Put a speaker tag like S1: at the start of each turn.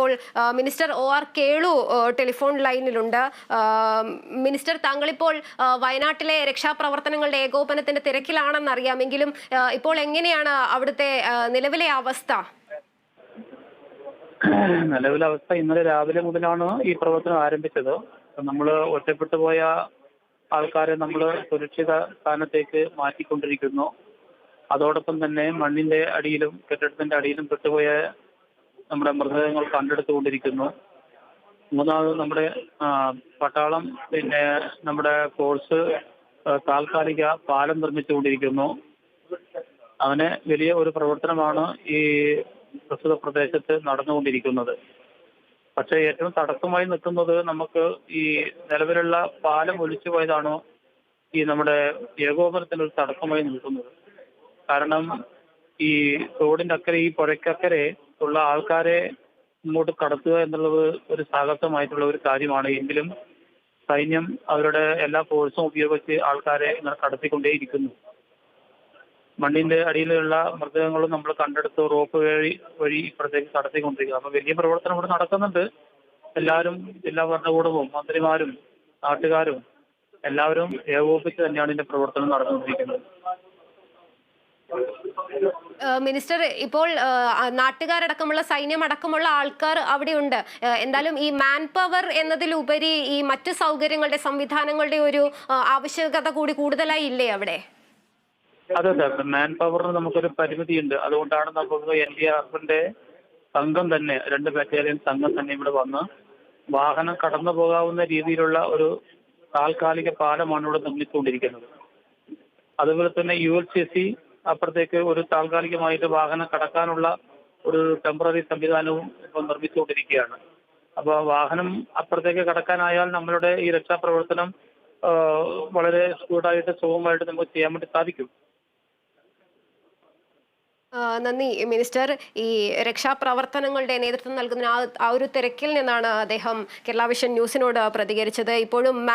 S1: ഇപ്പോൾ minister O R Kelu telephone ലൈനിലുണ്ട്. Minister താങ്കളിപ്പോൾ വയനാട്ടിലെ രക്ഷാപ്രവർത്തനങ്ങളുടെ ഏകോപനത്തിന്റെ തിരക്കിലാണെന്ന് അറിയാമെങ്കിലും ഇപ്പോൾ എങ്ങനെയാണ് അവിടുത്തെ നിലവിലെ അവസ്ഥ?
S2: നിലവിലെ അവസ്ഥ ഇന്നലെ രാവിലെ മുതലാണ് ഈ പ്രവർത്തനം ആരംഭിച്ചത്. നമ്മൾ ഒറ്റപ്പെട്ടു പോയ ആൾക്കാരെ നമ്മൾ സുരക്ഷിത സ്ഥാനത്തേക്ക് മാറ്റിക്കൊണ്ടിരിക്കുന്നു. അതോടൊപ്പം തന്നെ മണ്ണിന്റെ അടിയിലും കെട്ടിടത്തിന്റെ അടിയിലും പെട്ടുപോയ നമ്മുടെ മൃതദേഹങ്ങൾ കണ്ടെടുത്തുകൊണ്ടിരിക്കുന്നു. മൂന്നാമത് നമ്മുടെ പട്ടാളം പിന്നെ നമ്മുടെ ഫോഴ്സ് താൽക്കാലിക പാലം നിർമ്മിച്ചുകൊണ്ടിരിക്കുന്നു. അങ്ങനെ വലിയ ഒരു പ്രവർത്തനമാണ് ഈ പ്രസ്തുത പ്രദേശത്ത് നടന്നുകൊണ്ടിരിക്കുന്നത്. പക്ഷേ ഏറ്റവും തടസ്സമായി നിൽക്കുന്നത് നമുക്ക് ഈ നിലവിലുള്ള പാലം ഒലിച്ചു പോയതാണോ ഈ നമ്മുടെ ഏകോപനത്തിന് ഒരു തടസ്സമായി നിൽക്കുന്നത്. കാരണം ഈ റോഡിന്റെ അക്കരെ ഈ പുഴയ്ക്കക്കരെ ഉള്ള ആൾക്കാരെ ഇങ്ങോട്ട് കടത്തുക എന്നുള്ളത് ഒരു സാഹസമായിട്ടുള്ള ഒരു കാര്യമാണ്. എങ്കിലും സൈന്യം അവരുടെ എല്ലാ ഫോഴ്സും ഉപയോഗിച്ച് ആൾക്കാരെ ഇങ്ങനെ കടത്തിക്കൊണ്ടേയിരിക്കുന്നു. മണ്ണിന്റെ അടിയിലുള്ള മൃതദേഹങ്ങളും നമ്മൾ കണ്ടെടുത്ത് റോപ്പ് വഴി വഴി ഇപ്പുറത്തേക്ക് കടത്തിക്കൊണ്ടിരിക്കുക അപ്പൊ വലിയ പ്രവർത്തനം ഇവിടെ നടക്കുന്നുണ്ട്. എല്ലാവരും ജില്ലാ ഭരണകൂടവും മന്ത്രിമാരും നാട്ടുകാരും എല്ലാവരും ഏകോപിച്ച് തന്നെയാണ് ഇതിന്റെ പ്രവർത്തനം നടന്നുകൊണ്ടിരിക്കുന്നത്.
S1: മിനിസ്റ്റർ ഇപ്പോൾ നാട്ടുകാരടക്കമുള്ള സൈന്യം അടക്കമുള്ള ആൾക്കാർ അവിടെയുണ്ട്. എന്തായാലും ഈ മാൻ പവർ എന്നതിലുപരി ഈ മറ്റു സൗകര്യങ്ങളുടെ സംവിധാനങ്ങളുടെ ഒരു ആവശ്യകത കൂടി കൂടുതലായി ഇല്ലേ അവിടെ?
S2: അതെ അതെ. മാൻ പവറിന് നമുക്കൊരു പരിമിതിയുണ്ട്. അതുകൊണ്ടാണ് നമുക്ക് എൻ ഡി ആർഫിന്റെ സംഘം തന്നെ രണ്ട് ബറ്റാലിയൻ സംഘം തന്നെ ഇവിടെ വന്ന് വാഹനം കടന്നു പോകാവുന്ന രീതിയിലുള്ള ഒരു താൽക്കാലിക പാലമാണ് ഇവിടെ നിർമ്മിച്ചുകൊണ്ടിരിക്കുന്നത്. അതുപോലെ തന്നെ യു എൽ സി സി അപ്പുറത്തേക്ക് ഒരു താൽക്കാലികമായിട്ട് വാഹനം കടക്കാനുള്ള ഒരു ടെമ്പററി സംവിധാനവും ഇപ്പൊ നിർമ്മിച്ചുകൊണ്ടിരിക്കുകയാണ്. അപ്പോൾ വാഹനം അപ്പുറത്തേക്ക് കടക്കാനായാൽ നമ്മളുടെ ഈ രക്ഷാപ്രവർത്തനം വളരെ സ്പീഡായിട്ട് സുഖമായിട്ട് നമുക്ക് ചെയ്യാൻ വേണ്ടി സാധിക്കും.
S1: നന്ദി. മിനിസ്റ്റർ ഈ രക്ഷാപ്രവർത്തനങ്ങളുടെ നേതൃത്വം നൽകുന്ന ആ- ഒരു തിരക്കിൽ നിന്നാണ് അദ്ദേഹം കേരള വിഷൻ ന്യൂസിനോട് പ്രതികരിച്ചത്. ഇപ്പോഴും